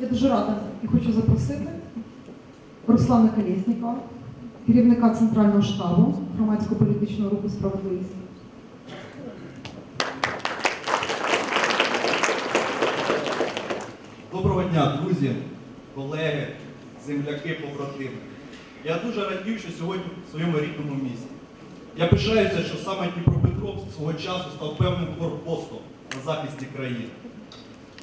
Я дуже рада і хочу запросити Руслана Колєснікова, керівника Центрального штабу громадського політичного руху справедливість. Доброго дня, друзі, колеги, земляки, побратими. Я дуже радію, що сьогодні в своєму рідному місті. Я пишаюся, що саме Дніпропетровськ свого часу став певним форпостом на захисті країни.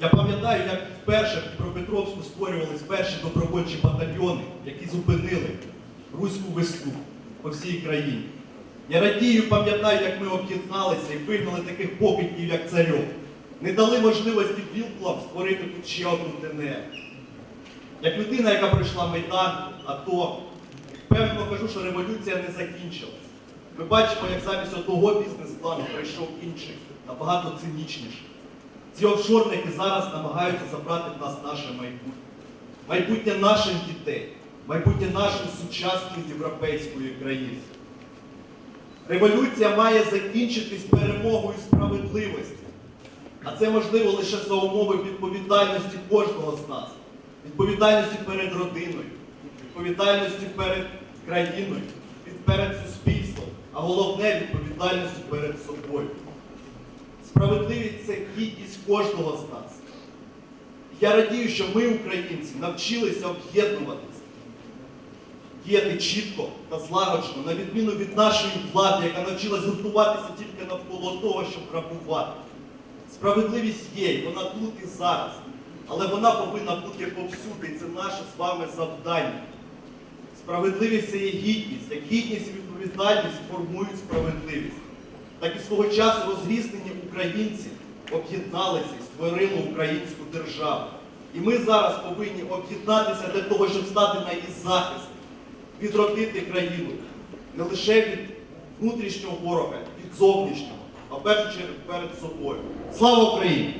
Я пам'ятаю, як вперше в Дніпропетровську створювались перші добровольчі батальйони, які зупинили руську весну по всій країні. Я радію, пам'ятаю, як ми об'єдналися і вигнали таких покидьків, як царьов. Не дали можливості вілклам створити тут ще одну ДНР. Як людина, яка пройшла Майдан, АТО, впевнено кажу, що революція не закінчилась. Ми бачимо, як замість одного бізнес-плану прийшов інший, набагато цинічніший. Ці офшорники зараз намагаються забрати в нас наше майбутнє. Майбутнє наших дітей, майбутнє нашої сучасної європейської країни. Революція має закінчитись перемогою справедливості. А це можливо лише за умови відповідальності кожного з нас. Відповідальності перед родиною, відповідальності перед країною, перед суспільством, а головне відповідальності перед собою. Справедливість це гідність кожного з нас. Я радію, що ми, українці, навчилися об'єднуватися, діяти чітко та злагоджено, на відміну від нашої влади, яка навчилась гуртуватися тільки навколо того, щоб грабувати. Справедливість є, вона тут і зараз. Але вона повинна бути повсюди, і це наше з вами завдання. Справедливість це є гідність, як гідність і відповідальність формують справедливість. Так і свого часу розрізнені українці об'єдналися і створили українську державу. І ми зараз повинні об'єднатися для того, щоб стати на її захист, відродити країну не лише від внутрішнього ворога, від зовнішнього, а першу чергу перед собою. Слава Україні!